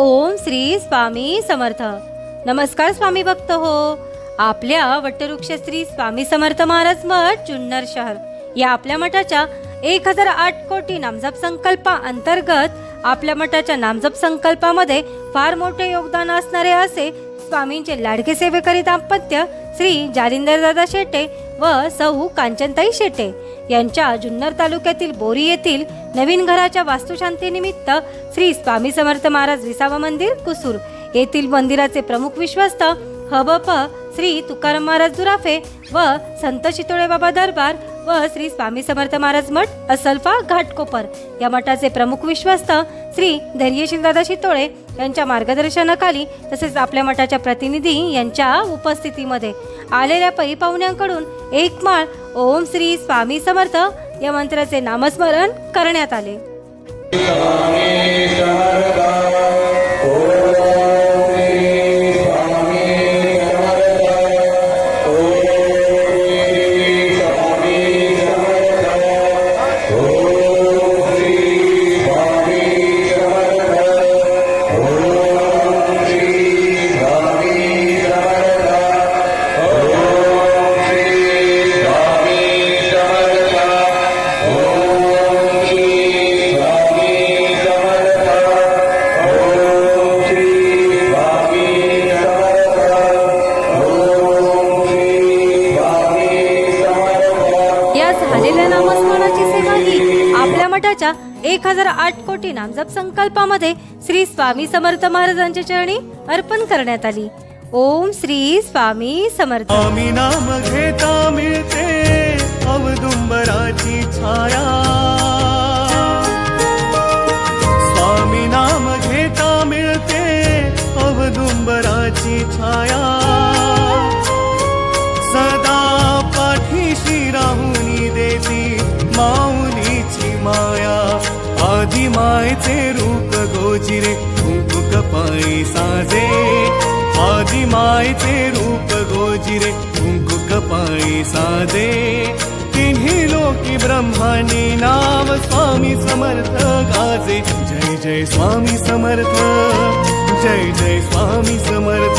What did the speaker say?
ओम श्री स्वामी समर्थ. नमस्कार स्वामी भक्त हो. आपल्या वटवृक्ष श्री स्वामी समर्थ महाराज मठ जुन्नर शहर. या आपल्या मठाच्या एक हजार आठ कोटी नामजप संकल्पा अंतर्गत आपल्या मठाच्या नामजप संकल्पामध्ये फार मोठे योगदान असणारे असे स्वामींचे लाडके सेवेकरी दाम्पत्य श्री जालिंदरदादा शेटे व सौ कांचनताई शेटे यांच्या जुन्नर तालुक्यातील बोरी येथील नवीन घराच्या वास्तुशांतीनिमित्त श्री स्वामी समर्थ महाराज विसावा मंदिर कुसूर. येथील मंदिराचे प्रमुख विश्वस्त हबप श्री तुकाराम महाराज दुराफे व संत शितोळे बाबा दरबार व श्री स्वामी समर्थ महाराज मठ असल्फा घाटकोपर. या मठाचे प्रमुख विश्वस्त श्री धैर्यशील दादा शितोळे यांच्या मार्गदर्शनाखाली तसेच आपल्या मठाच्या प्रतिनिधी यांच्या उपस्थितीमध्ये आलेल्या परिपाहुण्यांकडून एक माळ ओम श्री स्वामी समर्थ या मंत्राचे नामस्मरण करण्यात आले. झालेल्या नामस्मरणाची सेवा ही आपल्या मठाच्या एक हजार आठ कोटी नामजप संकल्पामध्ये श्री स्वामी समर्थ महाराजांच्या चरणी अर्पण करण्यात आली. ओम श्री स्वामी समर्थ. नाम घेता मिळते अवदुंबराची छाया आई मायचे रूप गोजिरे कुंकू कपाळी साजे. आधी मायचे रूप गोजिरे कुंकू कपाळी साजे. तिन्ही लोकी ब्रह्मानी नाव स्वामी समर्थ गाजे. जय जय स्वामी समर्थ जय जय स्वामी समर्थ.